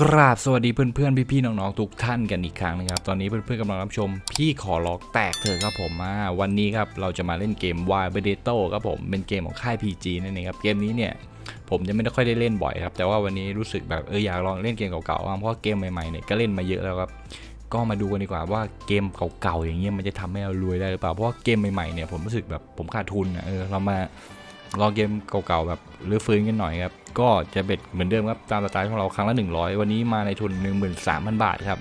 กราบสวัสดีเพื่อนๆ พี่ๆ น้องๆ ทุกท่านกันอีกครั้งนะครับ ตอนนี้เพื่อนๆกำลังรับชม พี่ขอล็อกแตกเถอะครับผมมาวันนี้ครับเราจะมาเล่นเกม Wild b e d e t o ครับผมเป็นเกมของค่าย PG นั่นเองครับ เกมนี้เนี่ยผมจะไม่ได้ค่อยได้เล่นบ่อยครับ แต่ว่าวันนี้รู้สึกแบบเอออยากลองเล่นเกมเก่าๆบ้างเพราะเกมใหม่ๆเนี่ยก็เล่นมาเยอะแล้วครับ ก็มาดูกันดีกว่าว่าเกมเก่าๆอย่างเงี้ยมันจะทำให้เรารวยได้หรือเปล่าเพราะว่าเกมใหม่ๆเนี่ยผมรู้สึกแบบผมขาดทุนอะเออเรามาลองเกมเก่าๆแบบรื้อฟื้นกันหน่อยครับ ก็จะเบ็ดเหมือนเดิมครับตามสไตล์ของเราครั้งละ 100 วันนี้มาในทุน 13,000 บาทครับ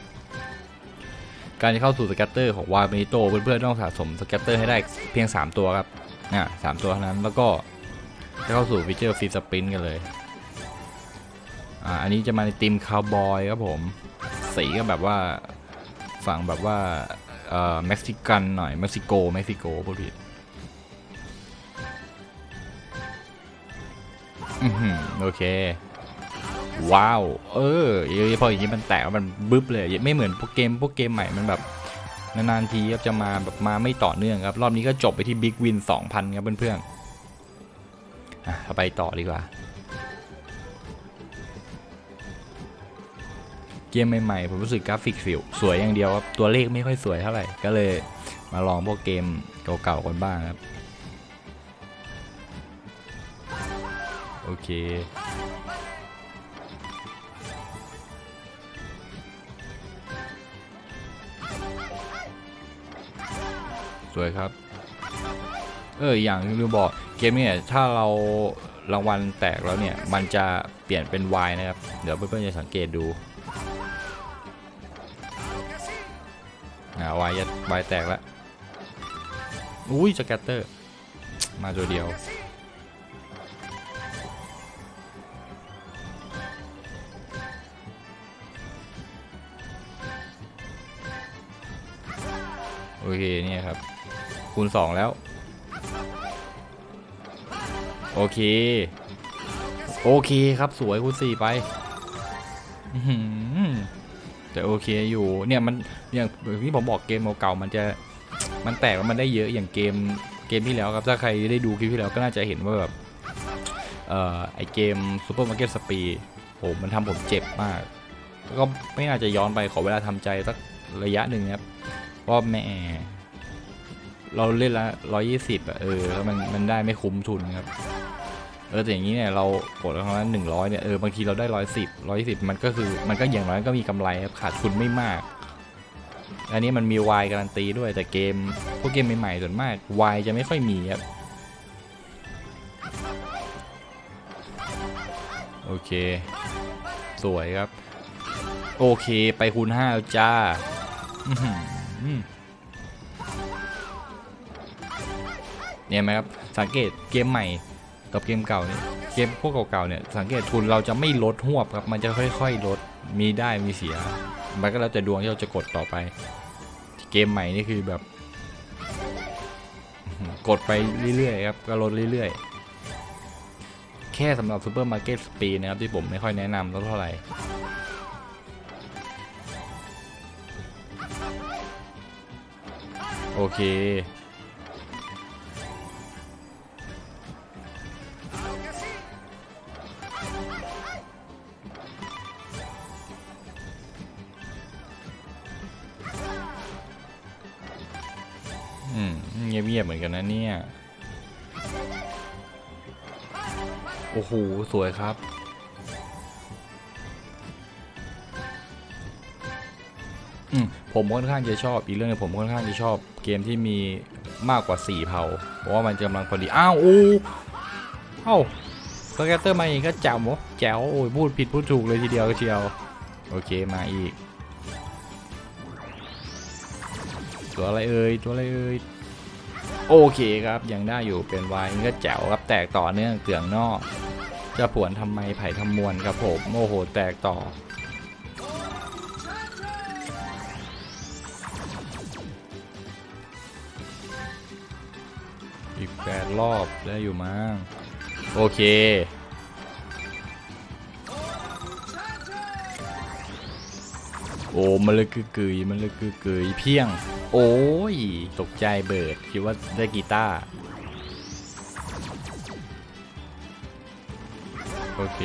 การจะเข้าสู่สแกตเตอร์ของวาเมนิโตเพื่อนๆต้องสะสมสแกตเตอร์ให้ได้เพียง 3 ตัวครับอะสามตัวเท่านั้นแล้วก็จะเข้าสู่ฟีเจอร์ฟรีสปรินต์กันเลยอ่าอันนี้จะมาในทีมคาวบอยครับผม สีก็แบบว่าฝั่งแบบว่าเอ่อเม็กซิกันหน่อยเม็กซิโกเม็กซิโกพูดผิด โอเค ว้าว เออพออย่างนี้มันแตกมันบึ๊บเลย ไม่เหมือนพวกเกมพวกเกมใหม่มันแบบนานๆทีครับจะมาแบบมาไม่ต่อเนื่องครับ รอบนี้ก็จบไปที่บิ๊กวิน2,000 ครับเพื่อนๆอะเอาไปต่อดีกว่า เกมใหม่ๆ ผมรู้สึกกราฟิกสิวสวยอย่างเดียวครับ ตัวเลขไม่ค่อยสวยเท่าไหร่ ก็เลยมาลองพวกเกมเก่าๆกันบ้างครับ อเค สวยครับ เอออย่างที่ลืมบอกเกมเนี่ยถ้าเรารางวัลแตกแล้วเนี่ย มันจะเปลี่ยนเป็น Y นะครับ เดี๋ยวเพื่อนๆจะสังเกตดูอ่า Y จะ Y แตกแล้ว อุ้ยสแกตเตอร์ มาตัวเดียว โอเคเนี่ยครับ คูณ 2 แล้ว โอเค โอเคครับสวยคูณ 4 ไปแต่โอเคอยู่เนี่ยมันอย่างที่ผมบอกเกมเก่าๆมันจะมันแตกแล้วมันได้เยอะอย่างเกมเกมที่แล้วครับถ้าใครได้ดูคลิปที่แล้วก็น่าจะเห็นว่าแบบเอ่อไอเกมซูเปอร์มาร์เก็ตสปีโหมันทำผมเจ็บมาก แล้วก็ไม่น่าจะย้อนไปขอเวลาทำใจสักระยะหนึ่งครับ เพราแม่เราเล่นละร้อยยี่สิบอะเออแล้วมันมันได้ไม่คุ้มทุนครับ เออแต่อย่างนี้เนี่ยเรากดครั้งหนึ่งร้อยเนี่ยเออบางทีเราได้ร้อยสิบร้อยสิบมันก็คือมันก็อย่างน้อยก็มีกำไรครับขาดทุนไม่มาก อันนี้มันมีวายการันตีด้วยแต่เกมพวกเกมใหม่ๆส่วนมากวายจะไม่ค่อยมีครับโอเค สวยครับ โอเคไปคูณห้าแล้วจ้า เนี่ยไหมครับสังเกตเกมใหม่กับเกมเก่าเนี่ยเกมพวกเก่าๆเนี่ยสังเกตทุนเราจะไม่ลดหวบครับมันจะค่อยๆลดมีได้มีเสีย มันก็แล้วแต่ดวงที่เราจะกดต่อไป เกมใหม่นี่คือแบบ กดไปเรื่อยๆครับก็ลดเรื่อยๆ แค่สำหรับซูเปอร์มาร์เก็ตสปีนะครับที่ผมไม่ค่อยแนะนำเท่าไหร่ โอเค อืม เงียบๆเหมือนกันนะเนี่ย โอ้โห สวยครับ ผมค่อนข้างจะชอบอีกเรื่องนึงผมค่อนข้างจะชอบเกมที่มีมากกว่า 4 เผ่า เพราะว่ามันกำลังพอดี อ้าวโอ้เอ้าสแกตเตอร์มาเองก็แจ๋วหมดแจ๋วโอ้ยพูดผิดพูดถูกเลยทีเดียวเชียว โอเคมาอีก ตัวอะไรเอ่ยตัวอะไรเอ่ยโอเคครับยังได้อยู่เป็นวายก็แจ๋วครับแตกต่อเนื่องเกลืองนอก จะผวนทำไมไผ่ทำมวลครับผมโอ้โหแตกต่อ แปดรอบได้อยู่มั้งโอเค โอ้มันเลยคือกุยมันเลยคือกุยเพียง โอ้ย ตกใจเบิดคิดว่าได้กีตาร์โอเค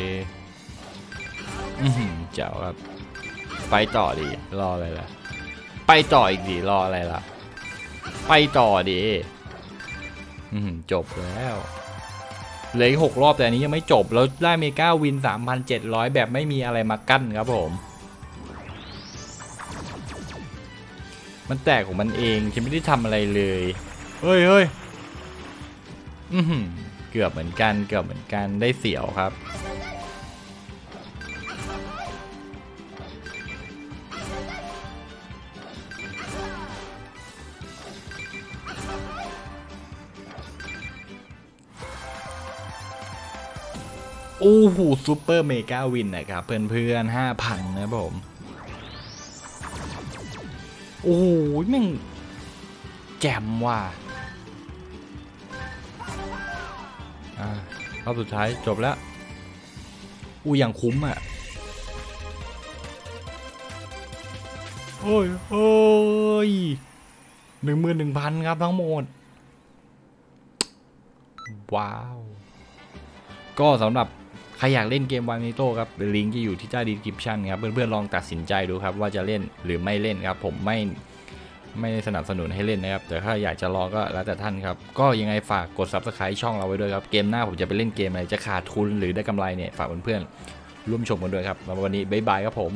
อือหือเจ๋วครับ ไปต่อดิรออะไรล่ะ ไปต่ออีกดิรออะไรล่ะ ไปต่อดิอือหือ จบแล้วเหลืออีกหกรอบแต่อันนี้ยังไม่จบ แล้วได้เมกาวิน 3,700 แบบไม่มีอะไรมากั้นครับผม มันแตกของมันเองฉันไม่ได้ทำอะไรเลยเฮ้ยเฮ้ยอือหือเกือบเหมือนกันเกือบเหมือนกันได้เสียวครับ โอ้โหซูเปอร์เมกาวินนะครับ เพื่อนๆห้าพันนะผม โอ้โหแม่งแจ่มว่ะอ่ารอบสุดท้ายจบแล้ว อู้ยังคุ้มอะ โอ้ยโอ้ยหนึ่งหมื่นหนึ่งพันครับทั้งหมด ว้าว ก็สำหรับ ใครอยากเล่นเกมวานิโต้ครับลิงก์จะอยู่ที่ใต้ดีคริปชันครับ เพื่อนๆลองตัดสินใจดูครับ ว่าจะเล่นหรือไม่เล่นครับผมไม่ไม่สนับสนุนให้เล่นนะครับ แต่ถ้าอยากจะลองก็แล้วแต่ท่านครับ ก็ยังไงฝากกด subscribe ช่องเราไว้ด้วยครับ เกมหน้าผมจะไปเล่นเกมอะไรจะขาดทุนหรือได้กำไรเนี่ยฝากเพื่อนๆร่วมชมกันด้วยครับวันนี้บ๊ายบายครับผม